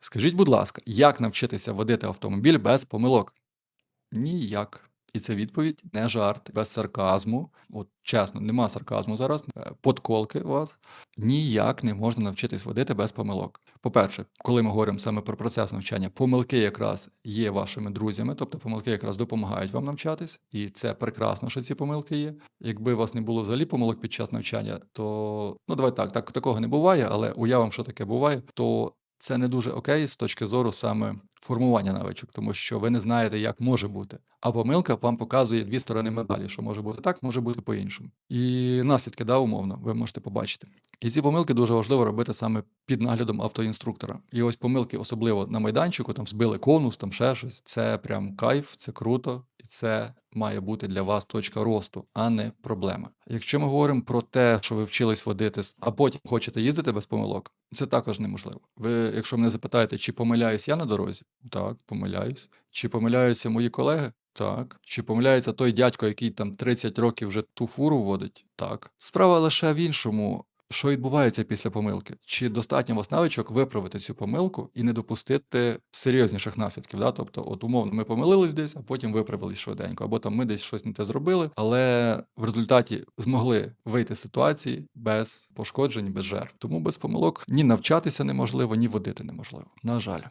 Скажіть, будь ласка, як навчитися водити автомобіль без помилок? Ніяк. І це відповідь не жарт, без сарказму. От чесно, нема сарказму зараз, е, подколки у вас. Ніяк не можна навчитись водити без помилок. По-перше, коли ми говоримо саме про процес навчання, помилки якраз є вашими друзями, тобто помилки якраз допомагають вам навчатись, і це прекрасно, що ці помилки є. Якби у вас не було взагалі помилок під час навчання, то ну давай так, так такого не буває, але уявимо, що таке буває, то це не дуже окей з точки зору саме формування навичок, тому що ви не знаєте, як може бути. А помилка вам показує дві сторони медалі, що може бути так, може бути по-іншому. І наслідки, да, умовно, ви можете побачити. І ці помилки дуже важливо робити саме під наглядом автоінструктора. І ось помилки, особливо на майданчику, там збили конус, там ще щось. Це прям кайф, це круто, і це має бути для вас точка росту, а не проблема. Якщо ми говоримо про те, що ви вчились водити, а потім хочете їздити без помилок, це також неможливо. Ви, якщо мене запитаєте, чи помиляюсь я на дорозі, так, помиляюсь. Чи помиляються мої колеги? Так. Чи помиляється той дядько, який там 30 років вже ту фуру водить? Так. Справа лише в іншому. Що відбувається після помилки? Чи достатньо вас навичок виправити цю помилку і не допустити серйозніших наслідків? Да? Тобто, от умовно, ми помилились десь, а потім виправились швиденько, або там ми десь щось не те зробили, але в результаті змогли вийти з ситуації без пошкоджень, без жертв. Тому без помилок ні навчатися неможливо, ні водити неможливо. На жаль.